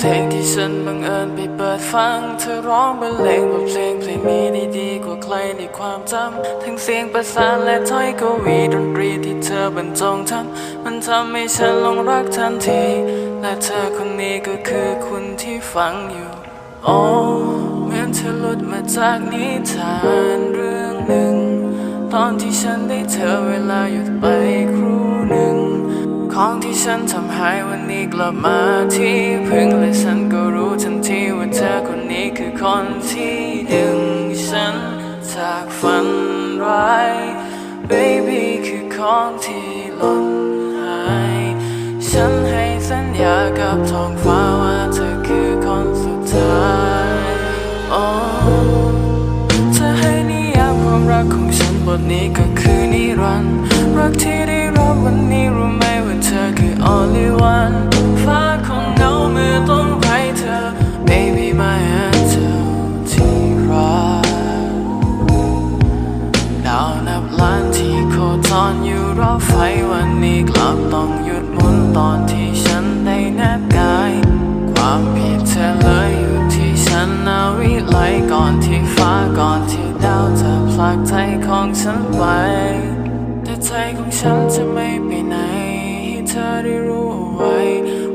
เพลงที่ฉันบังเอิญไปเปิดฟัง เธอร้องบรรเลงบทเพลงเพลงนี้ได้ดีกว่าใครในความจำ ทั้งเสียงประสานและถ้อยกวีดนตรีที่เธอบรรจงทำ มันทำให้ฉันหลงรักทันที และเธอคนนี้ก็คือคุณที่ฟังอยู่โอ้เหมือนเธอหลุดมาจากนิทานเรื่องหนึ่ง ตอนที่ฉันได้เธอเวลาหยุดไปครู่หนึ่ง ของที่ฉันทำหายวันนี้กลับมาที่พึ่งและฉันก็รู้ทันทีว่าเธอคนนี้คือคนที่ดึงฉันจากฝันร้าย baby คือของที่หล่นหาย ฉันให้สัญญากับท้องฟ้าว่าเธอคือคนสุดท้ายโอ้เธอให้นิยามความรักของฉันบทนี้ก็คือนิรันดร์รักที่ได้รับวันนี้รู้ไหม only one ฟ้าคงเงาเมื่อต้องไร้เธอ baby my angel ที่รักดาวนับล้านที่โคจรอยู่รอบไฟวันนี้กลับต้องหยุดหมุนตอนที่ฉันได้แนบกาย ความผิดเธอเลยอยู่ที่ฉันนาวิไลก่อนที่ฟ้าก่อนที่ดาวจะผลักใจของฉันไปแต่ใจของฉันจะไม่ไปไหน ธอได้รู้เอาไว้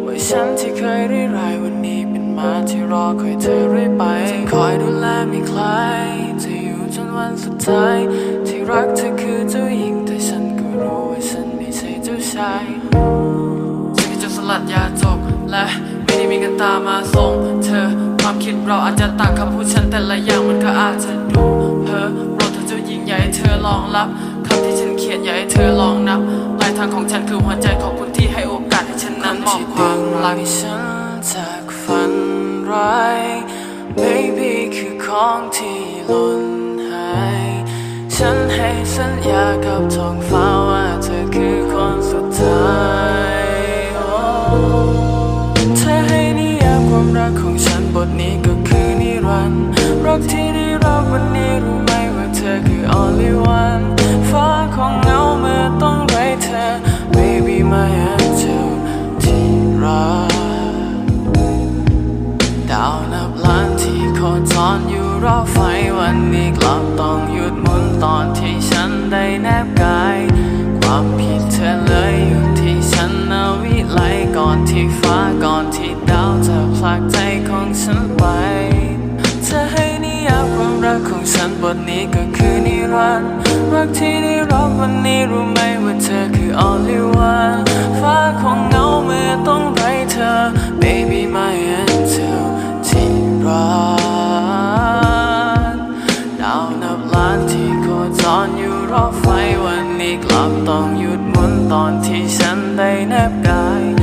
ว่าฉันที่เคยได้รายวันนี้เป็นมาที่รอคอยเธอเรื่อยไปที่คอยดูแลไม่คลายจะอยู่จนวันสุดท้าย ที่รักเธอคือเจ้าหญิงแต่ฉันก็รู้ว่าฉันไม่ใช่เจ้าชายฉันก็จะสลัดยาจบและไม่ได้มีกันตามาส่งเธอความคิดเราอาจจะต่างคำพูดฉันแต่ละอย่างมันก็อาจจะดูเพ้อโปรดเธอเจ้าหญิงให้เธอลองรับคำที่ฉัน เขียนอย่าให้เธอลองนับปลายทางของฉันคือหัวใจขอบคุณที่ให้โอกาสให้ฉันนั้นมอบความรักฉันจากฝันร้าย baby คือของที่หล่นหาย ฉันให้สัญญากับท้องฟ้าว่าเธอคือคนสุดท้ายโอ้เธอให้นิยามความรักของฉันบทนี้ก็คือนิรันดร์รักที่ได้รับวันนี้รู้ไหม ตอนที่ฉันได้แนบกาย ความผิดเธอเลยอยู่ที่ฉันนาวิไลก่อนที่ฟ้าก่อนที่ดาวจะผลักใจของฉันไปเธอให้นิยามความรักของฉันบทนี้ก็คือนิรันดร์รักที่ได้รับวันนี้รู้ไหมว่าเธอคือ only one ฟ้าคงเงาเมื่อต้อง โคจรอยู่รอบไฟวันนี้กลับต้องหยุดหมุนตอนที่ฉันได้แนบกาย